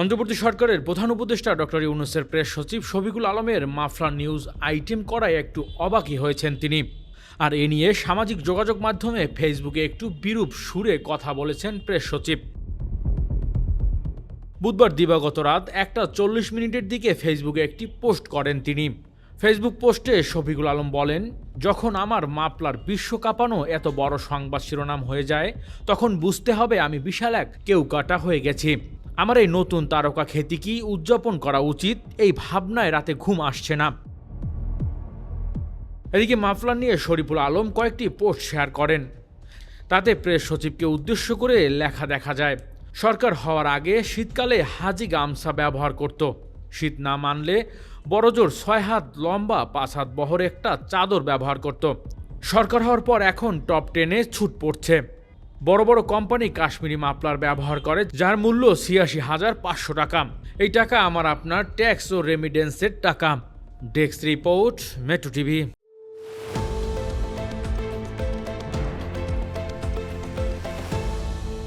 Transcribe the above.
অন্তর্বর্তী সরকারের প্রধান উপদেষ্টা ডক্টর ইউনুসের প্রেস সচিব শফিকুল আলমের মাফলা নিউজ আইটেম করায় একটু অবাকই হয়েছেন তিনি। আর এ নিয়ে সামাজিক যোগাযোগ মাধ্যমে ফেসবুকে একটু বিরূপ সুরে কথা বলেছেন প্রেস সচিব। বুধবার দিবাগত রাত একটা চল্লিশ মিনিটের দিকে ফেসবুকে একটি পোস্ট করেন তিনি। ফেসবুক পোস্টে শফিকুল আলম বলেন, যখন আমার মাপলার বিশ্ব কাঁপানো এত বড় সংবাদ শিরোনাম হয়ে যায়, তখন বুঝতে হবে আমি বিশাল এক কেউ কাটা হয়ে গেছি। আমার এই নতুন তারকা খ্যাতি কি উদযাপন করা উচিত? এই ভাবনায় রাতে ঘুম আসছে না। এদিকে মাফলার নিয়ে শরীফুল আলম কয়েকটি পোস্ট শেয়ার করেন। তাতে প্রেস সচিবকে উদ্দেশ্য করে লেখা দেখা যায়, সরকার হওয়ার আগে শীতকালে হাজি গামছা ব্যবহার করত। শীত না মানলে বড়জোর ছয় হাত লম্বা, পাঁচ হাত বহর একটা চাদর ব্যবহার করত। সরকার হওয়ার পর এখন টপ টেনে ছুট পড়ছে। বড় বড় কোম্পানি কাশ্মীরি মাপলার ব্যবহার করে, যার মূল্য ছিয়াশি হাজার পাঁচশো টাকা। এই টাকা আমার আপনার ট্যাক্স ও রেমিডেন্সের টাকা। Desk report, metro TV.